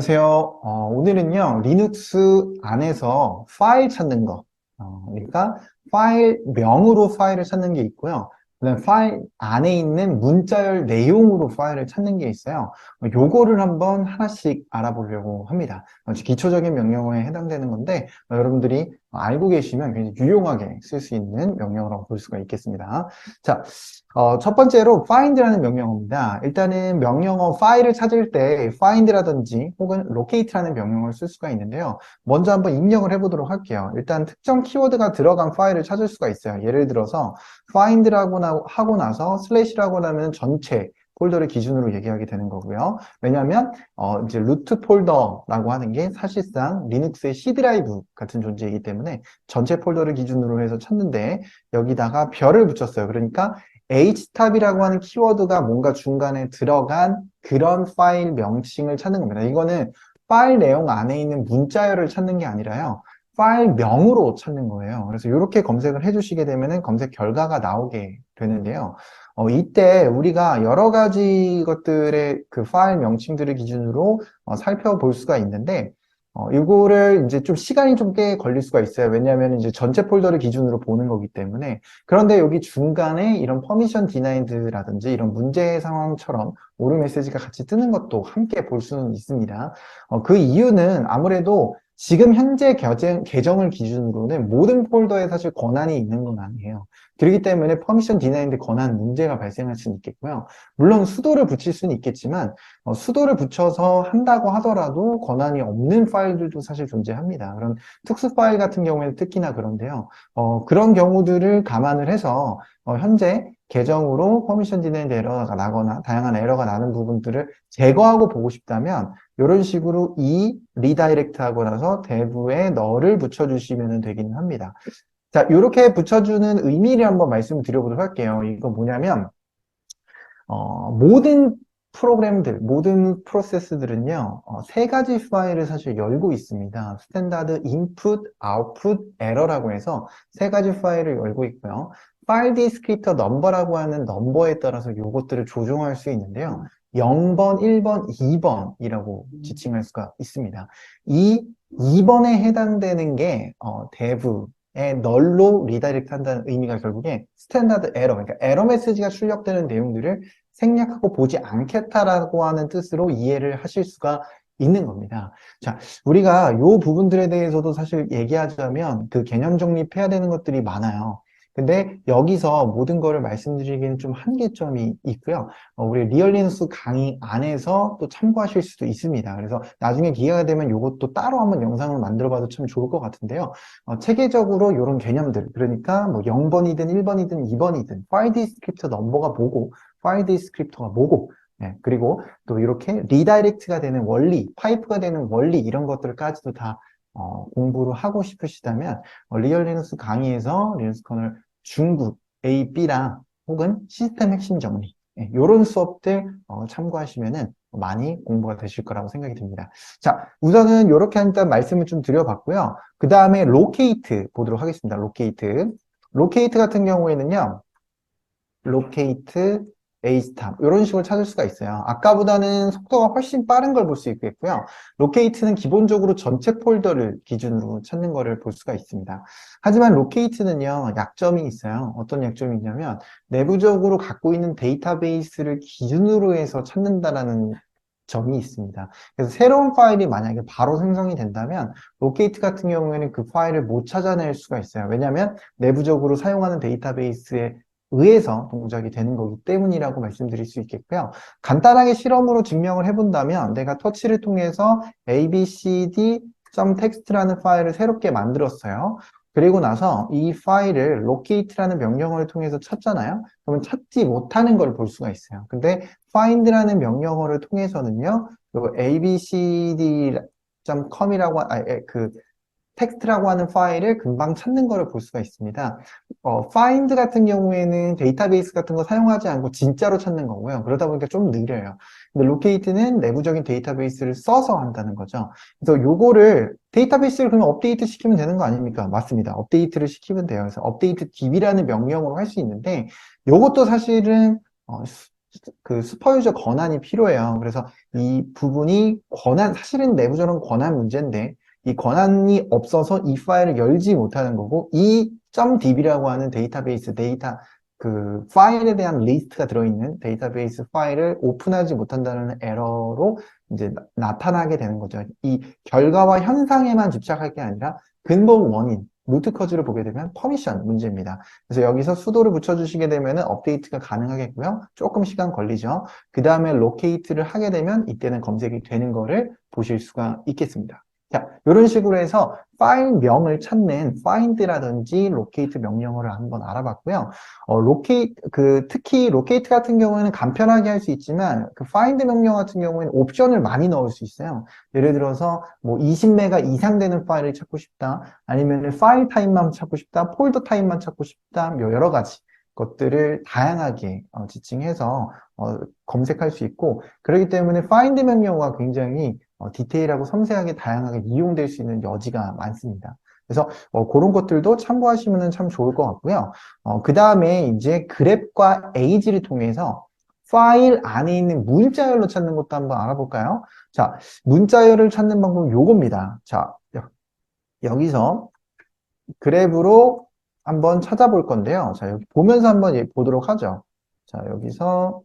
안녕하세요. 어, 오늘은요, 리눅스 안에서 파일 찾는 거. 어, 그러니까 파일 명으로 파일을 찾는 게 있고요. 그다음 파일 안에 있는 문자열 내용으로 파일을 찾는 게 있어요. 어, 요거를 한번 하나씩 알아보려고 합니다. 어, 기초적인 명령어에 해당되는 건데, 어, 여러분들이 알고 계시면 굉장히 유용하게 쓸 수 있는 명령어라고 볼 수가 있겠습니다. 자, 어, 첫 번째로 find라는 명령어입니다. 일단은 명령어 파일을 찾을 때 find라든지 혹은 locate라는 명령어를 쓸 수가 있는데요. 먼저 한번 입력을 해보도록 할게요. 일단 특정 키워드가 들어간 파일을 찾을 수가 있어요. 예를 들어서 find라고 나, 하고 나서 슬래시라고 하면 전체 폴더를 기준으로 얘기하게 되는 거고요. 왜냐하면 어, 이제 루트 폴더라고 하는 게 사실상 리눅스의 C 드라이브 같은 존재이기 때문에 전체 폴더를 기준으로 해서 찾는데 여기다가 별을 붙였어요. 그러니까 htab이라고 하는 키워드가 뭔가 중간에 들어간 그런 파일 명칭을 찾는 겁니다. 이거는 파일 내용 안에 있는 문자열을 찾는 게 아니라요. 파일명으로 찾는 거예요. 그래서 이렇게 검색을 해주시게 되면 검색 결과가 나오게 되는데요. 어, 이때 우리가 여러 가지 것들의 그 파일 명칭들을 기준으로 어, 살펴볼 수가 있는데 어, 이거를 이제 좀 시간이 좀 꽤 걸릴 수가 있어요. 왜냐하면 이제 전체 폴더를 기준으로 보는 거기 때문에. 그런데 여기 중간에 이런 퍼미션 디나이드라든지 이런 문제 상황처럼 오류 메시지가 같이 뜨는 것도 함께 볼 수는 있습니다. 어, 그 이유는 아무래도 지금 현재 계정, 계정을 기준으로는 모든 폴더에 사실 권한이 있는 건 아니에요. 그렇기 때문에 퍼미션 디나인드 권한 문제가 발생할 수는 있겠고요. 물론 수도를 붙일 수는 있겠지만 어, 수도를 붙여서 한다고 하더라도 권한이 없는 파일들도 사실 존재합니다. 그런 특수 파일 같은 경우에는 특히나 그런데요. 어, 그런 경우들을 감안을 해서 어, 현재 계정으로 퍼미션 디나인드 에러가 나거나 다양한 에러가 나는 부분들을 제거하고 보고 싶다면 이런 식으로 이 리다이렉트 하고 나서 대부에 너를 붙여주시면 되기는 합니다. 자, 이렇게 붙여주는 의미를 한번 말씀을 드려보도록 할게요. 이거 뭐냐면, 어, 모든 프로그램들, 모든 프로세스들은요, 어, 세 가지 파일을 사실 열고 있습니다. 스탠다드 인풋, 아웃풋, 에러라고 해서 세 가지 파일을 열고 있고요. 파일 디스크리터 넘버라고 하는 넘버에 따라서 이것들을 조정할 수 있는데요. 0번, 1번, 2번이라고 지칭할 수가 있습니다. 이 2번에 해당되는 게 어, 대부의 널로 리다이렉트 한다는 의미가 결국에 스탠다드 에러, 그러니까 에러 메시지가 출력되는 내용들을 생략하고 보지 않겠다라고 하는 뜻으로 이해를 하실 수가 있는 겁니다. 자, 우리가 이 부분들에 대해서도 사실 얘기하자면 그 개념 정립해야 되는 것들이 많아요. 근데 여기서 모든 거를 말씀드리기는 좀 한계점이 있고요. 어, 우리 리얼리누스 강의 안에서 또 참고하실 수도 있습니다. 그래서 나중에 기회가 되면 이것도 따로 한번 영상을 만들어 봐도 참 좋을 것 같은데요. 어, 체계적으로 이런 개념들, 그러니까 뭐 0번이든 1번이든 2번이든 파일 디스크립터 넘버가 뭐고 파일 디스크립터가 뭐고 네, 그리고 또 이렇게 리다이렉트가 되는 원리, 파이프가 되는 원리 이런 것들까지도 다 어, 공부를 하고 싶으시다면 어, 리얼 리눅스 강의에서 리눅스 커널 중국 A, B랑 혹은 시스템 핵심 정리 이런 예, 수업들 어, 참고하시면은 많이 공부가 되실 거라고 생각이 듭니다. 자, 우선은 이렇게 일단 말씀을 좀 드려봤고요. 그 다음에 로케이트 보도록 하겠습니다. 로케이트. 로케이트 같은 경우에는요. 로케이트 A스탑 이런 식으로 찾을 수가 있어요. 아까보다는 속도가 훨씬 빠른 걸 볼 수 있겠고요. 로케이트는 기본적으로 전체 폴더를 기준으로 찾는 거를 볼 수가 있습니다. 하지만 로케이트는요. 약점이 있어요. 어떤 약점이 있냐면 내부적으로 갖고 있는 데이터베이스를 기준으로 해서 찾는다라는 점이 있습니다. 그래서 새로운 파일이 만약에 바로 생성이 된다면 로케이트 같은 경우에는 그 파일을 못 찾아낼 수가 있어요. 왜냐하면 내부적으로 사용하는 데이터베이스에 의해서 동작이 되는 거기 때문이라고 말씀드릴 수 있겠고요. 간단하게 실험으로 증명을 해본다면 내가 터치를 통해서 abcd.txt라는 파일을 새롭게 만들었어요. 그리고 나서 이 파일을 locate라는 명령어를 통해서 찾잖아요. 그러면 찾지 못하는 걸 볼 수가 있어요. 근데 find라는 명령어를 통해서는요. abcd.com이라고 아, 그 텍스트라고 하는 파일을 금방 찾는 것을 볼 수가 있습니다. 어, find 같은 경우에는 데이터베이스 같은 거 사용하지 않고 진짜로 찾는 거고요. 그러다 보니까 좀 느려요. 근데 locate는 내부적인 데이터베이스를 써서 한다는 거죠. 그래서 요거를 데이터베이스를 그냥 업데이트 시키면 되는 거 아닙니까? 맞습니다. 업데이트를 시키면 돼요. 그래서 업데이트 db라는 명령으로 할 수 있는데 요것도 사실은 어, 그 슈퍼유저 권한이 필요해요. 그래서 이 부분이 권한, 사실은 내부적으로는 권한 문제인데, 이 권한이 없어서 이 파일을 열지 못하는 거고, 이 .db라고 하는 데이터베이스 데이터, 그 파일에 대한 리스트가 들어있는 데이터베이스 파일을 오픈하지 못한다는 에러로 이제 나- 나타나게 되는 거죠. 이 결과와 현상에만 집착할 게 아니라 근본 원인, 루트 커즈를 보게 되면 퍼미션 문제입니다. 그래서 여기서 수도를 붙여주시게 되면 업데이트가 가능하겠고요. 조금 시간 걸리죠. 그 다음에 로케이트를 하게 되면 이때는 검색이 되는 거를 보실 수가 있겠습니다. 자, 이런 식으로 해서 파일명을 찾는 find라든지 locate 명령어를 한번 알아봤고요. 어, locate, 그, 특히 locate 같은 경우에는 간편하게 할 수 있지만, 그 find 명령 같은 경우에는 옵션을 많이 넣을 수 있어요. 예를 들어서, 뭐, 20메가 이상 되는 파일을 찾고 싶다, 아니면 파일 타입만 찾고 싶다, 폴더 타입만 찾고 싶다, 뭐 여러 가지 것들을 다양하게 어, 지칭해서 어, 검색할 수 있고, 그렇기 때문에 find 명령어가 굉장히 어, 디테일하고 섬세하게 다양하게 이용될 수 있는 여지가 많습니다. 그래서 어, 그런 것들도 참고하시면 참 좋을 것 같고요. 그 다음에 이제 그랩과 에이지를 통해서 파일 안에 있는 문자열로 찾는 것도 한번 알아볼까요? 자, 문자열을 찾는 방법은 요겁니다. 자, 여- 여기서 그랩으로 한번 찾아볼 건데요. 자, 여기 보면서 한번 예- 보도록 하죠. 자, 여기서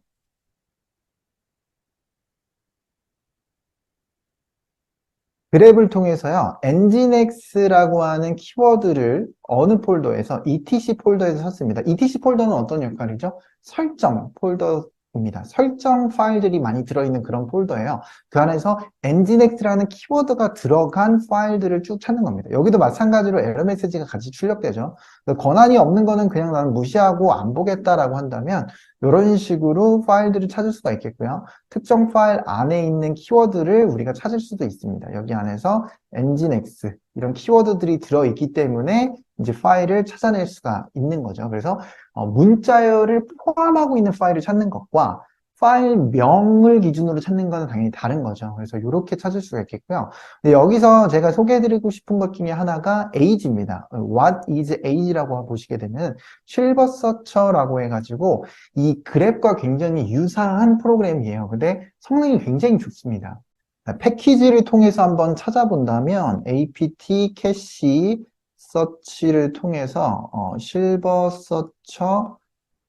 그랩을 통해서요, nginx라고 하는 키워드를 어느 폴더에서, etc 폴더에서 썼습니다. etc 폴더는 어떤 역할이죠? 설정 폴더 입니다. 설정 파일들이 많이 들어있는 그런 폴더예요. 그 안에서 nginx라는 키워드가 들어간 파일들을 쭉 찾는 겁니다. 여기도 마찬가지로 에러 메시지가 같이 출력되죠. 그래서 권한이 없는 거는 그냥 나는 무시하고 안 보겠다라고 한다면, 이런 식으로 파일들을 찾을 수가 있겠고요. 특정 파일 안에 있는 키워드를 우리가 찾을 수도 있습니다. 여기 안에서 nginx 이런 키워드들이 들어있기 때문에 이제 파일을 찾아낼 수가 있는 거죠. 그래서 어, 문자열을 포함하고 있는 파일을 찾는 것과 파일명을 기준으로 찾는 것은 당연히 다른 거죠. 그래서 이렇게 찾을 수가 있겠고요. 여기서 제가 소개해드리고 싶은 것 중에 하나가 age입니다. What is age라고 보시게 되면 실버 서처라고 해가지고 이 그랩과 굉장히 유사한 프로그램이에요. 근데 성능이 굉장히 좋습니다. 패키지를 통해서 한번 찾아본다면 apt 캐시 서치를 통해서 어, 실버 서처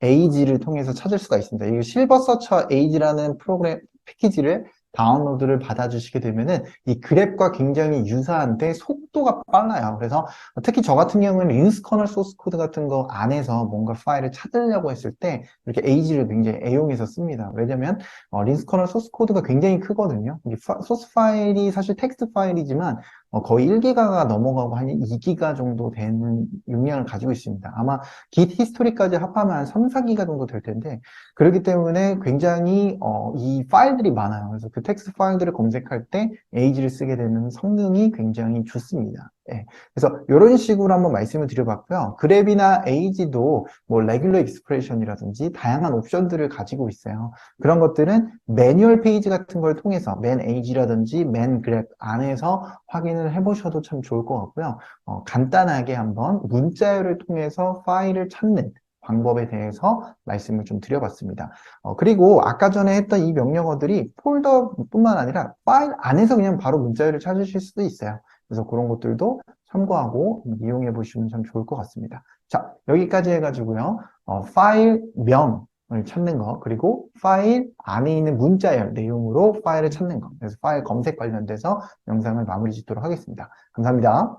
에이지를 통해서 찾을 수가 있습니다. 이 실버 서처 에이지라는 프로그램 패키지를 다운로드를 받아주시게 되면은 이 그랩과 굉장히 유사한데 속도가 빨라요. 그래서 특히 저 같은 경우는 리눅스 커널 소스 코드 같은 거 안에서 뭔가 파일을 찾으려고 했을 때 이렇게 에이지를 굉장히 애용해서 씁니다. 왜냐면 어, 리눅스 커널 소스 코드가 굉장히 크거든요. 소스 파일이 사실 텍스트 파일이지만 어, 거의 1기가가 넘어가고 한 2기가 정도 되는 용량을 가지고 있습니다. 아마 git 히스토리까지 합하면 한 3, 4기가 정도 될 텐데 그렇기 때문에 굉장히 어, 이 파일들이 많아요. 그래서 그 텍스트 파일들을 검색할 때 에이지를 쓰게 되는 성능이 굉장히 좋습니다. 예. 그래서 이런 식으로 한번 말씀을 드려봤고요. 그랩이나 에이지도 뭐 레귤러 익스프레션이라든지 다양한 옵션들을 가지고 있어요. 그런 것들은 매뉴얼 페이지 같은 걸 통해서 맨 에이지라든지 맨 그랩 안에서 확인을 해보셔도 참 좋을 것 같고요. 어, 간단하게 한번 문자열을 통해서 파일을 찾는 방법에 대해서 말씀을 좀 드려봤습니다. 어, 그리고 아까 전에 했던 이 명령어들이 폴더뿐만 아니라 파일 안에서 그냥 바로 문자열을 찾으실 수도 있어요. 그래서 그런 것들도 참고하고 이용해 보시면 참 좋을 것 같습니다. 자, 여기까지 해가지고요. 어, 파일명을 찾는 거, 그리고 파일 안에 있는 문자열 내용으로 파일을 찾는 거. 그래서 파일 검색 관련돼서 영상을 마무리 짓도록 하겠습니다. 감사합니다.